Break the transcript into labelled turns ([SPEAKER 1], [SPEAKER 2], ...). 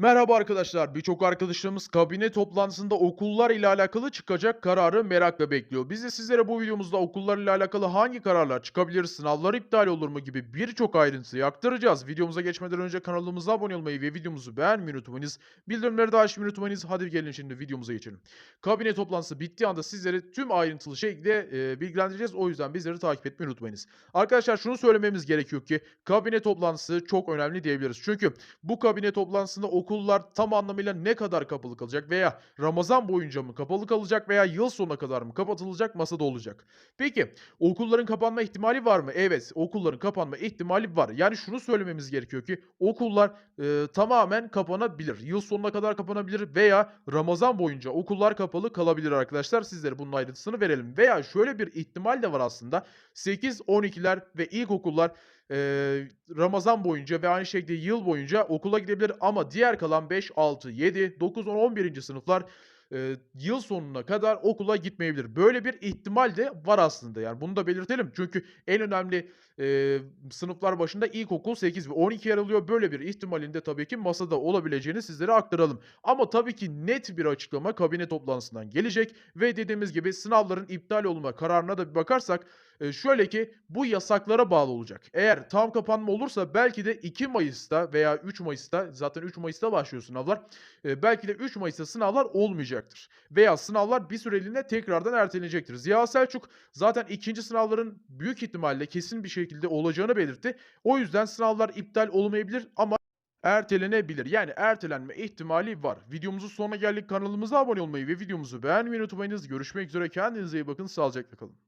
[SPEAKER 1] Merhaba arkadaşlar. Birçok arkadaşlarımız kabine toplantısında okullar ile alakalı çıkacak kararı merakla bekliyor. Biz de sizlere bu videomuzda okullar ile alakalı hangi kararlar çıkabilir, sınavlar iptal olur mu gibi birçok ayrıntıyı aktaracağız. Videomuza geçmeden önce kanalımıza abone olmayı ve videomuzu beğenmeyi unutmayınız. Bildirimleri de açmayı unutmayınız. Hadi gelin şimdi videomuza geçelim. Kabine toplantısı bittiği anda sizleri tüm ayrıntılı şekilde e, bilgilendireceğiz. O yüzden bizleri takip etmeyi unutmayınız. Arkadaşlar şunu söylememiz gerekiyor ki kabine toplantısı çok önemli diyebiliriz. Çünkü bu kabine toplantısında okullar tam anlamıyla ne kadar kapalı kalacak veya Ramazan boyunca mı kapalı kalacak veya yıl sonuna kadar mı kapatılacak masada olacak. Peki okulların kapanma ihtimali var mı? Evet okulların kapanma ihtimali var. Yani şunu söylememiz gerekiyor ki okullar e, tamamen kapanabilir. Yıl sonuna kadar kapanabilir veya Ramazan boyunca okullar kapalı kalabilir arkadaşlar. Sizlere bunun ayrıntısını verelim. Veya şöyle bir ihtimal de var aslında. 8-12'ler ve ilkokullar Eee, Ramazan boyunca ve aynı şekilde yıl boyunca okula gidebilir ama diğer kalan 5, 6, 7, 9, 10, 11. sınıflar, eee, yıl sonuna kadar okula gitmeyebilir. Böyle bir ihtimal de var aslında yani bunu da belirtelim. Çünkü en önemli, eee, sınıflar başında ilkokul 8 ve 12 yer alıyor. Böyle bir ihtimalin de tabii ki masada olabileceğini sizlere aktaralım. Ama tabii ki net bir açıklama kabine toplantısından gelecek ve dediğimiz gibi sınavların iptal olma kararına da bir bakarsak, Eee, şöyle ki, bu yasaklara bağlı olacak. Eğer tam kapanma olursa belki de 2 Mayıs'ta veya 3 Mayıs'ta, zaten 3 Mayıs'ta başlıyor sınavlar. Eee, belki de 3 Mayıs'ta sınavlar olmayacaktır veya sınavlar bir süreliğine tekrardan ertelenecektir. Ziya Selçuk zaten ikinci sınavların büyük ihtimalle kesin bir şekilde olacağını belirtti. O yüzden sınavlar iptal olmayabilir ama ertelenebilir. Yani ertelenme ihtimali var. Videomuzun sonuna geldik. Kanalımıza abone olmayı ve videomuzu beğenmeyi unutmayınız. Görüşmek üzere. Kendinize iyi bakın. Sağlıcakla kalın.